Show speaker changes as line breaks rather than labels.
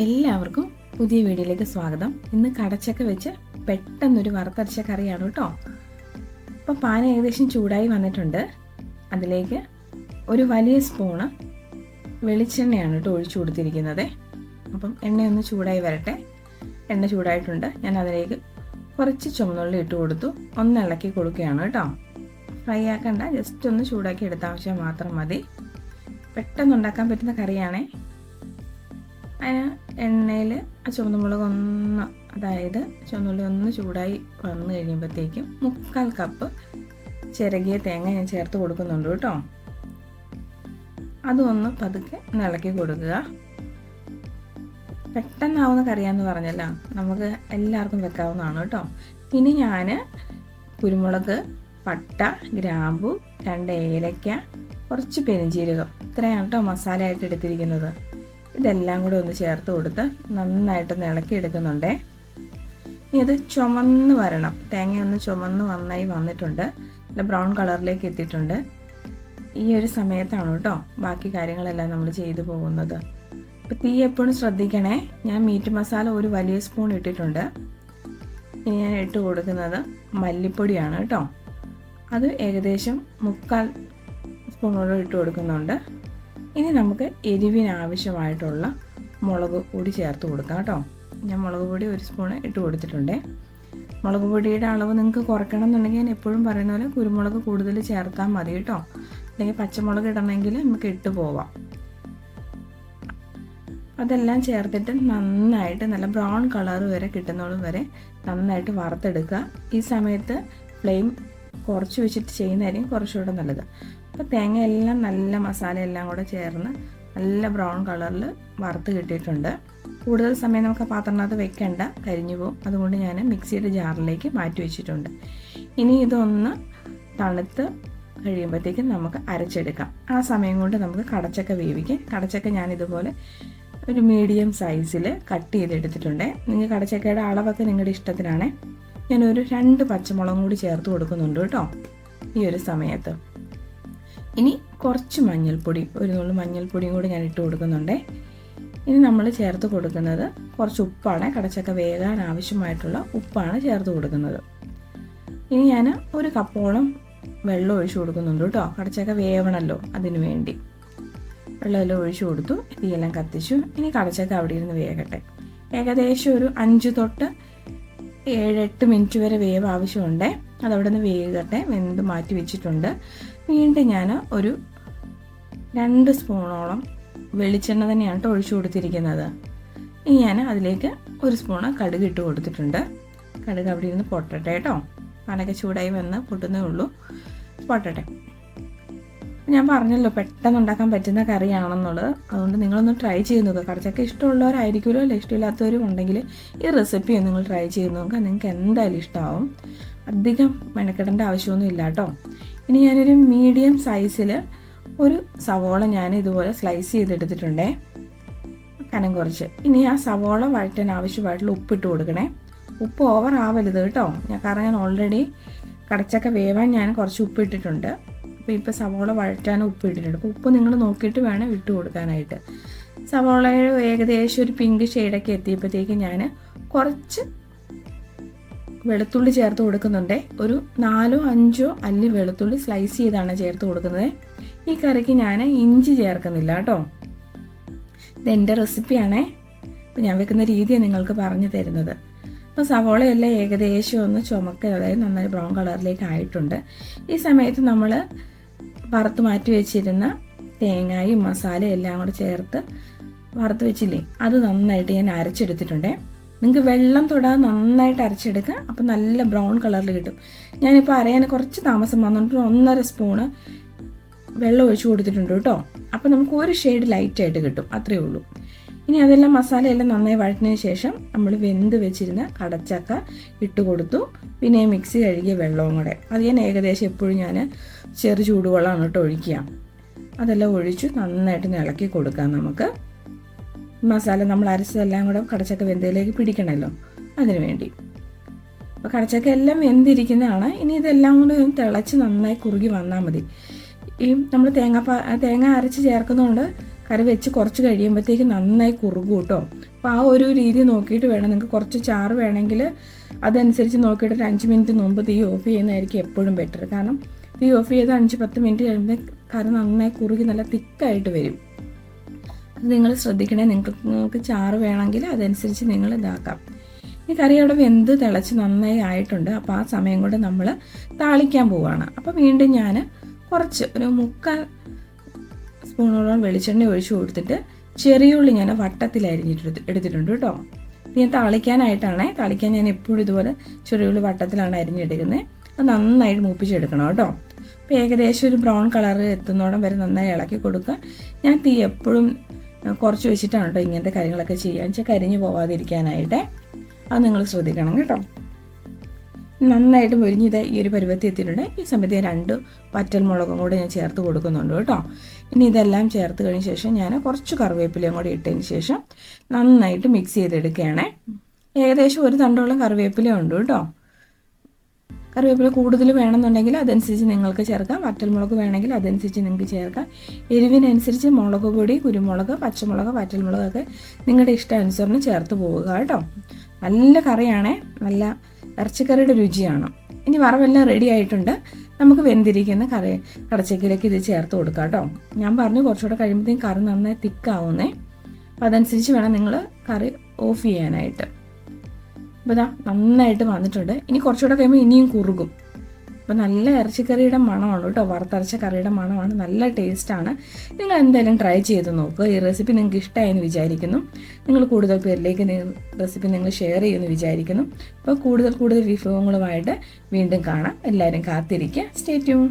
എല്ലാവർക്കും പുതിയ വീഡിയോയിലേക്ക് സ്വാഗതം. ഇന്ന് കടച്ചക്ക വെച്ച് പെട്ടെന്നൊരു വറുത്തരച്ച കറിയാണ് കേട്ടോ. അപ്പം പാൻ ഏകദേശം ചൂടായി വന്നിട്ടുണ്ട്. അതിലേക്ക് ഒരു വലിയ സ്പൂണ് വെളിച്ചെണ്ണയാണ് കേട്ടോ ഒഴിച്ചു കൊടുത്തിരിക്കുന്നത്. അപ്പം എണ്ണയൊന്ന് ചൂടായി വരട്ടെ. എണ്ണ ചൂടായിട്ടുണ്ട്. ഞാൻ അതിലേക്ക് കുറച്ച് ചുമന്നുള്ളി ഇട്ട് കൊടുത്തു. ഒന്ന് ഇളക്കി കൊടുക്കുകയാണ് കേട്ടോ. ഫ്രൈ ആക്കണ്ട. ജസ്റ്റ് ഒന്ന് ചൂടാക്കി എടുത്ത ആവശ്യം മാത്രം മതി. പെട്ടെന്ന് ഉണ്ടാക്കാൻ പറ്റുന്ന കറിയാണേ. അതിന് എണ്ണയിൽ ആ ചുവന്നമുളക് ഒന്ന് അതായത് ചുവന്നുള്ളി ഒന്ന് ചൂടായി വന്നു കഴിയുമ്പോഴത്തേക്കും മുക്കാൽ കപ്പ് ചിരകിയ തേങ്ങ ഞാൻ ചേർത്ത് കൊടുക്കുന്നുണ്ട് കേട്ടോ. അതൊന്ന് പതുക്കെ ഇളക്കി കൊടുക്കുക. പെട്ടെന്നാവുന്ന കറിയാന്ന് പറഞ്ഞല്ല. നമുക്ക് എല്ലാവർക്കും വെക്കാവുന്നതാണ് കേട്ടോ. ഇനി ഞാൻ കുരുമുളക് പട്ട ഗ്രാമ്പു രണ്ട് ഏലക്ക കുറച്ച് പെരിഞ്ചീരകം. ഇത്രയാണ് കേട്ടോ മസാലയായിട്ട് എടുത്തിരിക്കുന്നത്. ഇതെല്ലാം കൂടെ ഒന്ന് ചേർത്ത് കൊടുത്ത് നന്നായിട്ട് ഇളക്കി എടുക്കുന്നുണ്ടേ ഇനി അത് ചുമന്ന് വരണം. തേങ്ങ ഒന്ന് ചുമന്ന് നന്നായി വന്നിട്ടുണ്ട്. നല്ല ബ്രൗൺ കളറിലേക്ക് എത്തിയിട്ടുണ്ട്. ഈ ഒരു സമയത്താണ് കേട്ടോ ബാക്കി കാര്യങ്ങളെല്ലാം നമ്മൾ ചെയ്തു പോകുന്നത്. അപ്പം തീ എപ്പോഴും ശ്രദ്ധിക്കണേ. ഞാൻ മീറ്റ് മസാല ഒരു വലിയ സ്പൂൺ ഇട്ടിട്ടുണ്ട്. ഇനി ഞാൻ ഇട്ട് കൊടുക്കുന്നത് മല്ലിപ്പൊടിയാണ് കേട്ടോ. അത് ഏകദേശം മുക്കാൽ സ്പൂണോളം ഇട്ട് കൊടുക്കുന്നുണ്ട്. ഇനി നമുക്ക് എരിവിന് ആവശ്യമായിട്ടുള്ള മുളക് പൊടി ചേർത്ത് കൊടുക്കാം കേട്ടോ. ഞാൻ മുളക് പൊടി ഒരു സ്പൂൺ ഇട്ട് കൊടുത്തിട്ടുണ്ട്. മുളക് പൊടിയുടെ അളവ് നിങ്ങൾക്ക് കുറയ്ക്കണം എന്നുണ്ടെങ്കിൽ ഞാൻ എപ്പോഴും പറയുന്ന പോലെ കുരുമുളക് കൂടുതൽ ചേർത്താൽ മതി കേട്ടോ. അല്ലെങ്കിൽ പച്ചമുളക് ഇടണമെങ്കിൽ നമുക്ക് ഇട്ട് പോവാം. അതെല്ലാം ചേർത്തിട്ട് നന്നായിട്ട് നല്ല ബ്രൗൺ കളർ വരെ കിട്ടുന്നോളം വരെ നന്നായിട്ട് വറുത്തെടുക്കുക. ഈ സമയത്ത് ഫ്ലെയിം കുറച്ച് വെച്ചിട്ട് ചെയ്യുന്നതായിരിക്കും കുറച്ചുകൂടെ നല്ലത്. അപ്പോൾ തേങ്ങ എല്ലാം നല്ല മസാല എല്ലാം കൂടെ ചേർന്ന് നല്ല ബ്രൗൺ കളറിൽ വറുത്ത് കിട്ടിയിട്ടുണ്ട്. കൂടുതൽ സമയം നമുക്ക് പാത്രത്തിനകത്ത് വെക്കേണ്ട കരിഞ്ഞു പോകും അതുകൊണ്ട് ഞാൻ മിക്സിയുടെ ജാറിലേക്ക് മാറ്റി വെച്ചിട്ടുണ്ട്. ഇനി ഇതൊന്ന് തണുത്ത് കഴിയുമ്പോഴത്തേക്കും നമുക്ക് അരച്ചെടുക്കാം. ആ സമയം കൊണ്ട് നമുക്ക് കടച്ചക്ക വേവിക്കാം. കടച്ചക്ക ഞാൻ ഇതുപോലെ ഒരു മീഡിയം സൈസിൽ കട്ട് ചെയ്തെടുത്തിട്ടുണ്ട്. നിങ്ങൾ കടച്ചക്കയുടെ അളവൊക്കെ നിങ്ങളുടെ ഇഷ്ടത്തിനാണ്. ഞാനൊരു രണ്ട് പച്ചമുളകും കൂടി ചേർത്ത് കൊടുക്കുന്നുണ്ട് കേട്ടോ ഈ ഒരു സമയത്ത്. ഇനി കുറച്ച് മഞ്ഞൾപ്പൊടി ഒരു നുള്ളു മഞ്ഞൾപ്പൊടിയും കൂടി ഞാൻ ഇട്ട് കൊടുക്കുന്നുണ്ട്. ഇനി നമ്മൾ ചേർത്ത് കൊടുക്കുന്നത് കുറച്ച് ഉപ്പാണ്. കടച്ചക്ക വേകാൻ ആവശ്യമായിട്ടുള്ള ഉപ്പാണ് ചേർത്ത് കൊടുക്കുന്നത്. ഇനി ഞാൻ ഒരു കപ്പോളം വെള്ളം ഒഴിച്ചു കൊടുക്കുന്നുണ്ട് കേട്ടോ. കടച്ചക്ക വേവണല്ലോ അതിനു വേണ്ടി. വെള്ളമെല്ലാം ഒഴിച്ചു കൊടുത്തു തീയെല്ലാം കത്തിച്ചു. ഇനി കടച്ചക്ക അവിടെ ഇരുന്ന് വേകട്ടെ. ഏകദേശം ഒരു അഞ്ച് തൊട്ട് ഏഴെട്ട് മിനിറ്റ് വരെ വേവ് ആവശ്യമുണ്ട് അതവിടെ നിന്ന് വേകട്ടെ. വെന്ത് മാറ്റി വെച്ചിട്ടുണ്ട്. വീണ്ടും ഞാൻ ഒരു രണ്ട് സ്പൂണോളം വെളിച്ചെണ്ണ തന്നെയാണ് കേട്ടോ ഒഴിച്ചു കൊടുത്തിരിക്കുന്നത്. ഇനി ഞാൻ അതിലേക്ക് ഒരു സ്പൂണ് കടുക് ഇട്ട് കൊടുത്തിട്ടുണ്ട്. കടുക് അവിടെ ഇരുന്ന് പൊട്ടട്ടെ കേട്ടോ. പാനൊക്കെ ചൂടായി വന്ന് പൊട്ടുന്നേ ഉള്ളൂ. പൊട്ടട്ടെ. ഞാൻ പറഞ്ഞല്ലോ പെട്ടെന്ന് ഉണ്ടാക്കാൻ പറ്റുന്ന കറിയാണെന്നുള്ളത്. അതുകൊണ്ട് നിങ്ങളൊന്ന് ട്രൈ ചെയ്ത് നോക്കുക കറിച്ചൊക്കെ ഇഷ്ടമുള്ളവരായിരിക്കുമല്ലോ അല്ലെ? ഇഷ്ടമില്ലാത്തവരും ഉണ്ടെങ്കിൽ ഈ റെസിപ്പി നിങ്ങൾ ട്രൈ ചെയ്ത് നോക്കുക നിങ്ങൾക്ക് എന്തായാലും ഇഷ്ടമാവും അധികം മെനക്കെടേണ്ട ആവശ്യമൊന്നും ഇല്ല കേട്ടോ. ഇനി ഞാനൊരു മീഡിയം സൈസിൽ ഒരു സവോള ഞാൻ ഇതുപോലെ സ്ലൈസ് ചെയ്തെടുത്തിട്ടുണ്ടേ. കനം കുറച്ച്. ഇനി ആ സവോള വഴറ്റാൻ ആവശ്യമായിട്ടുള്ള ഉപ്പിട്ട് കൊടുക്കണേ. ഉപ്പ് ഓവർ ആവരുത് കേട്ടോ. ഞാൻ കാരണം ഞാൻ ഓൾറെഡി കടച്ചൊക്കെ വേവാൻ ഞാൻ കുറച്ച് ഉപ്പ് ഇട്ടിട്ടുണ്ട് അപ്പോൾ ഇപ്പോൾ സവോള വഴറ്റാൻ ഉപ്പ് ഇട്ടിട്ടുണ്ട് അപ്പോൾ ഉപ്പ് നിങ്ങൾ നോക്കിയിട്ട് വേണം ഇട്ട് കൊടുക്കാനായിട്ട്. സവോള ഏകദേശം ഒരു പിങ്ക് ഷെയ്ഡൊക്കെ എത്തിയപ്പോഴത്തേക്ക് ഞാൻ കുറച്ച് വെളുത്തുള്ളി ചേർത്ത് കൊടുക്കുന്നുണ്ട്. ഒരു നാലോ അഞ്ചോ അല്ലി വെളുത്തുള്ളി സ്ലൈസ് ചെയ്താണ് ചേർത്ത് കൊടുക്കുന്നത്. ഈ കറിക്ക് ഞാൻ ഇഞ്ചി ചേർക്കുന്നില്ല കേട്ടോ. ഇതെന്റെ റെസിപ്പിയാണേ ഞാൻ വെക്കുന്ന രീതിയാണ് നിങ്ങൾക്ക് പറഞ്ഞു തരുന്നത്. അപ്പോൾ സവോളയെല്ലാം ഏകദേശം ഒന്ന് ചുമക്ക അതായത് നന്നായി ബ്രൗൺ കളറിലേക്ക് ആയിട്ടുണ്ട്. ഈ സമയത്ത് നമ്മൾ വറുത്ത് മാറ്റി വെച്ചിരുന്ന തേങ്ങയും മസാലയും എല്ലാം കൂടെ ചേർത്ത് വറുത്ത് വെച്ചില്ലേ അത് നന്നായിട്ട് ഞാൻ അരച്ചെടുത്തിട്ടുണ്ടേ. നിങ്ങൾക്ക് വെള്ളം തൊടാതെ നന്നായിട്ട് അരച്ചെടുക്കുക അപ്പോൾ നല്ല ബ്രൗൺ കളറിൽ കിട്ടും. ഞാനിപ്പോൾ അരയാൻ കുറച്ച് താമസം വന്നിട്ട് ഒന്നര സ്പൂണ് വെള്ളം ഒഴിച്ചു കൊടുത്തിട്ടുണ്ട് കേട്ടോ. അപ്പോൾ നമുക്ക് ഒരു ഷെയ്ഡ് ലൈറ്റായിട്ട് കിട്ടും. അത്രയേ ഉള്ളൂ. ഇനി അതെല്ലാം മസാലയെല്ലാം നന്നായി വഴറ്റിനതിന് ശേഷം നമ്മൾ വെന്ത് വെച്ചിരുന്ന കടച്ചക്ക ഇട്ട് കൊടുത്തു. പിന്നെ മിക്സി കഴുകിയ വെള്ളവും കൂടെ. അത് ഞാൻ ഏകദേശം എപ്പോഴും ഞാൻ ചെറു ചൂടുവെള്ളമാണ് കേട്ടോ ഒഴിക്കുക. അതെല്ലാം ഒഴിച്ചു നന്നായിട്ട് ഇളക്കി കൊടുക്കാം നമുക്ക്. മസാല നമ്മൾ അരച്ചതെല്ലാം കൂടെ കടച്ചക്ക വെന്തയിലേക്ക് പിടിക്കണമല്ലോ അതിനു വേണ്ടി അപ്പോൾ കടച്ചക്ക എല്ലാം വെന്തിരിക്കുന്നതാണ്. ഇനി ഇതെല്ലാം കൂടെ തിളച്ച് നന്നായി കുറുകി വന്നാൽ മതി. ഈ നമ്മൾ തേങ്ങ തേങ്ങ അരച്ച് ചേർക്കുന്നതുകൊണ്ട് കറി വെച്ച് കുറച്ച് കഴിയുമ്പോഴത്തേക്ക് നന്നായി കുറുകും കേട്ടോ അപ്പോൾ ആ ഒരു രീതി നോക്കിയിട്ട് വേണം. നിങ്ങൾക്ക് കുറച്ച് ചാറ് വേണമെങ്കിൽ അതനുസരിച്ച് നോക്കിയിട്ട് ഒരു അഞ്ച് മിനിറ്റ് മുമ്പ് തീ ഓഫ് ചെയ്യുന്നതായിരിക്കും എപ്പോഴും ബെറ്റർ. കാരണം തീ ഓഫ് ചെയ്ത് അഞ്ച് പത്ത് മിനിറ്റ് കഴിയുമ്പോൾ കറി നന്നായി കുറുകി നല്ല തിക്കായിട്ട് വരും. നിങ്ങൾ ശ്രദ്ധിക്കണേ. നിങ്ങൾക്ക് ചാറ് വേണമെങ്കിൽ അതനുസരിച്ച് നിങ്ങൾ ഇതാക്കാം. ഈ കറി അവിടെ വെന്ത് തിളച്ച് നന്നായി ആയിട്ടുണ്ട്. അപ്പോൾ ആ സമയം കൊണ്ട് നമ്മൾ താളിക്കാൻ പോവുകയാണ് അപ്പോൾ വീണ്ടും ഞാൻ കുറച്ച് ഒരു മുക്കാൽ സ്പൂണോളം വെളിച്ചെണ്ണ ഒഴിച്ച് കൊടുത്തിട്ട് ചെറിയുള്ളി ഞാൻ വട്ടത്തിൽ അരിഞ്ഞിട്ട് എടുത്തിട്ടുണ്ട് കേട്ടോ. ഞാൻ താളിക്കാനായിട്ടാണേ. താളിക്കാൻ ഞാൻ എപ്പോഴും ഇതുപോലെ ചെറിയുള്ളി വട്ടത്തിലാണ് അരിഞ്ഞെടുക്കുന്നത്. അത് നന്നായിട്ട് മൂപ്പിച്ചെടുക്കണം കേട്ടോ. അപ്പോൾ ഏകദേശം ഒരു ബ്രൗൺ കളർ എത്തുന്നോടം വരെ നന്നായി ഇളക്കി കൊടുക്കുക. ഞാൻ തീ എപ്പോഴും കുറച്ച് വെച്ചിട്ടാണ് കേട്ടോ ഇങ്ങനത്തെ കാര്യങ്ങളൊക്കെ ചെയ്യുക വെച്ചാൽ കരിഞ്ഞു പോവാതിരിക്കാനായിട്ട്. അത് നിങ്ങൾ ശ്രദ്ധിക്കണം കേട്ടോ. നന്നായിട്ട് മുരിഞ്ഞത് ഈ ഒരു പരുവത്തി എത്തിയിട്ടുണ്ട് ഈ സമയത്ത് ഞാൻ രണ്ട് പറ്റൽ മുളകും കൂടെ ഞാൻ ചേർത്ത് കൊടുക്കുന്നുണ്ട് കേട്ടോ. ഇനി ഇതെല്ലാം ചേർത്ത് കഴിഞ്ഞ ശേഷം ഞാൻ കുറച്ച് കറിവേപ്പിലയും കൂടി ഇട്ടതിന് ശേഷം നന്നായിട്ട് മിക്സ് ചെയ്തെടുക്കുകയാണേ. ഏകദേശം ഒരു തണ്ടോളം കറിവേപ്പില ഉണ്ട് കേട്ടോ. കറിവേപ്പില കൂടുതൽ വേണമെന്നുണ്ടെങ്കിൽ അതനുസരിച്ച് നിങ്ങൾക്ക് ചേർക്കാം. വറ്റൽമുളക് വേണമെങ്കിൽ അതനുസരിച്ച് നിങ്ങൾക്ക് ചേർക്കാം. എരിവിനനുസരിച്ച് മുളക് പൊടി കുരുമുളക് പച്ചമുളക് വറ്റൽമുളകൊക്കെ നിങ്ങളുടെ ഇഷ്ടാനുസരണം ചേർത്ത് പോവുക കേട്ടോ. നല്ല കറിയാണേ. നല്ല ഇറച്ചിക്കറിയുടെ രുചിയാണ്. ഇനി വറവെല്ലാം റെഡി ആയിട്ടുണ്ട്. നമുക്ക് വെന്തിരിക്കുന്ന കറി കടച്ചക്കയിലേക്ക് ഇത് ചേർത്ത് കൊടുക്കാം കേട്ടോ. ഞാൻ പറഞ്ഞു കുറച്ചുകൂടെ കഴിയുമ്പോഴത്തേക്കും കറി നന്നായി തിക്കാവുന്നേ അപ്പം അതനുസരിച്ച് വേണം നിങ്ങൾ കറി ഓഫ് ചെയ്യാനായിട്ട്. അപ്പോൾ ഇതാ നന്നായിട്ട് വന്നിട്ടുണ്ട്. ഇനി കുറച്ചുകൂടെ കഴിയുമ്പോൾ ഇനിയും കുറുകും. അപ്പോൾ നല്ല ഇറച്ചിക്കറിയുടെ മണമാണ് കേട്ടോ. വറുത്തരച്ച കറിയുടെ മണമാണ്. നല്ല ടേസ്റ്റാണ് നിങ്ങൾ എന്തായാലും ട്രൈ ചെയ്ത് നോക്കുക ഈ റെസിപ്പി നിങ്ങൾക്ക് ഇഷ്ടമായെന്ന് വിചാരിക്കുന്നു. നിങ്ങൾ കൂടുതൽ പേരിലേക്ക് റെസിപ്പി നിങ്ങൾ ഷെയർ ചെയ്യുമെന്ന് വിചാരിക്കുന്നു. അപ്പോൾ കൂടുതൽ കൂടുതൽ വിഭവങ്ങളുമായിട്ട് വീണ്ടും കാണാം. എല്ലാവരും കാത്തിരിക്കുക. Stay tune